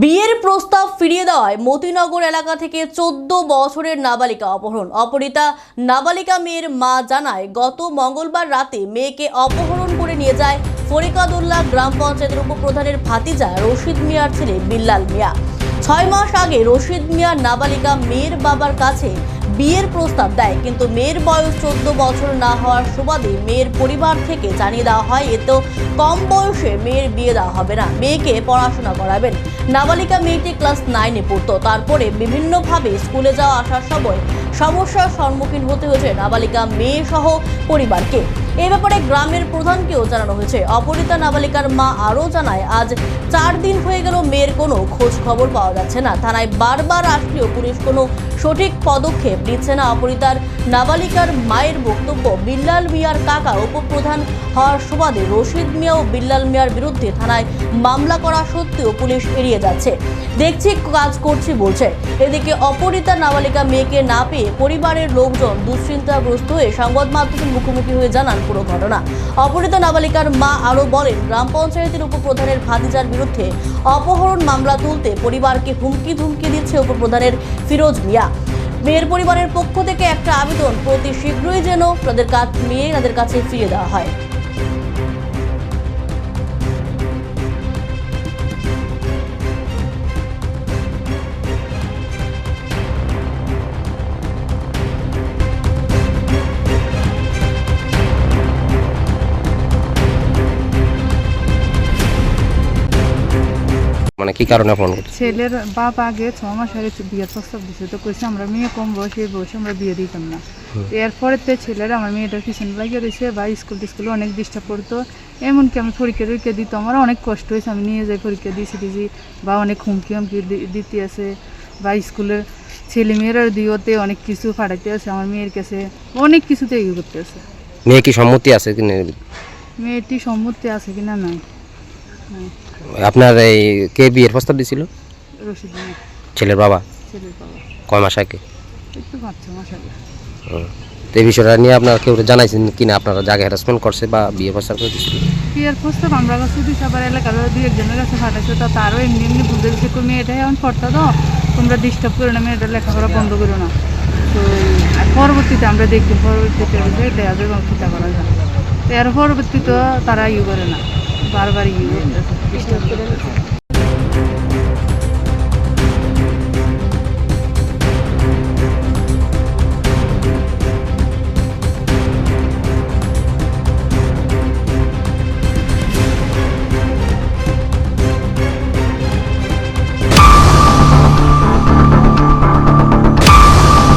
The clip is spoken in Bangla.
বিয়ের প্রস্তাব ফিরিয়ে দেওয়ায় মতিনগর এলাকা থেকে চোদ্দ বছরের নাবালিকা অপহরণ। অপরিতা নাবালিকা মেয়ের মা জানায়, গত মঙ্গলবার রাতে মেয়েকে অপহরণ করে নিয়ে যায় ফরিকাদুল্লাহ গ্রাম পঞ্চায়েতের উপপ্রধানের ভাতিজা রশিদ মিয়ার ছেলে বিল্লাল মিয়া। ছয় মাস আগে রশিদ মিয়া নাবালিকা মেয়ের বাবার কাছে বিয়ের প্রস্তাব দেয়, কিন্তু মেয়ের বয়স চোদ্দ বছর না হওয়ার সুবাদে মেয়ের পরিবার থেকে জানিয়ে দেওয়া হয়, এত কম বয়সে মেয়ের বিয়ে দেওয়া হবে না। মেয়েকে পড়াশোনা করাবেন। নাবালিকা মেয়েটি ক্লাস নাইনে পড়তো। তারপরে বিভিন্নভাবে স্কুলে যাওয়া আসার সময় সমস্যার সম্মুখীন হতে হয়েছে নাবালিকা মেয়ে সহ পরিবারকে। এ ব্যাপারে গ্রামের প্রধানকেও জানানো হয়েছে। অপরিতা নাবালিকার মা আরও জানায়, আজ চার দিন হয়ে গেল মেয়ের কোনো খোঁজ খবর পাওয়া যাচ্ছে না। থানায় বারবার আসলেও পুলিশ কোনো সঠিক পদক্ষেপ নিচ্ছে না। অপরিতার নাবালিকার মায়ের বক্তব্য বিল্লাল মিয়ার কাকা, উপপ্রধান হওয়ার সুবাদে রশিদ মিয়া ও বিল্লাল মিয়ার বিরুদ্ধে থানায় মামলা করা সত্ত্বেও পুলিশ এড়িয়ে যাচ্ছে। দেখছি, কাজ করছি বলছে। এদিকে অপরিতা নাবালিকা মেয়েকে না পেয়ে পরিবারের লোকজন দুশ্চিন্তাগ্রস্ত হয়ে সংবাদ মাধ্যমের মুখোমুখি হয়ে জানান পুরো ঘটনা। অপহৃত নাবালিকার মা আরও বলেন, গ্রাম পঞ্চায়েতের উপপ্রধানের ভাতিজার বিরুদ্ধে অপহরণ মামলা তুলতে পরিবারকে হুমকি ধুমকি দিচ্ছে উপপ্রধানের ফিরোজ মিয়া। মেয়ের পরিবারের পক্ষ থেকে একটা আবেদন, প্রতি শীঘ্রই যেন তাদের কাছ মেয়ে তাদের কাছে ফিরিয়ে দেওয়া হয়। মানে কি কারণে ফোন করছে ছেলের বাপ আগে ছ মাস আগে বিয়ের প্রস্তাব দিছে তো কইছে আমরা মেয়ে কম বয়সে বয়সে আমরা বিয়ে দিতাম না। এরপরে তো ছেলের আমার মেয়েটার পিছনে লাগিয়ে রয়েছে বা স্কুল টিস্কুলে অনেক ডিস্টার্ব করতো। এমনকি আমি পরীক্ষা টরীক্ষা দিত আমার অনেক কষ্ট হয়েছে আমি নিয়ে যাই পরীক্ষা দিয়েছি দিয়েছি বা অনেক হুমকি হুমকি দিতে আছে। বা স্কুলের ছেলে মেয়েরা দিওতে অনেক কিছু ফাটাইতে আছে আমার মেয়ের কাছে অনেক কিছুতে ইয়ে করতে আছে। মেয়ে কি সম্মতি আছে কি নেই? মেয়েটি সম্মতি আছে কিনা নাই। আপনার এই কে বিয়ের প্রস্তাব দিছিল? ছেলের বাবা? কয় মাস আগে। তো এই বিষয়টা নিয়ে আপনার কেউ জানাইছেন কিনা? আপনারা জায়গায় হ্যারাসমেন্ট করছে বা বিয়ে প্রস্তাব করে দিছিল? বিয়ের প্রস্তাব আমরা কাছে দুই সবার এলাকার দুই একজনের কাছে পাঠাইছে তো তারও এমনি এমনি বুঝতে দিচ্ছে কই মেয়েটাই এখন পড়তা তো তোমরা ডিস্টার্ব করো না মেয়েটার লেখাপড়া বন্ধ করো না। তো পরবর্তীতে আমরা দেখি পরবর্তীতে দেওয়া যাবে এবং চিন্তা করা যায় তো এর পরবর্তীতে তারা ইয়ে করে না। বারবার ইয়ে করতেছে।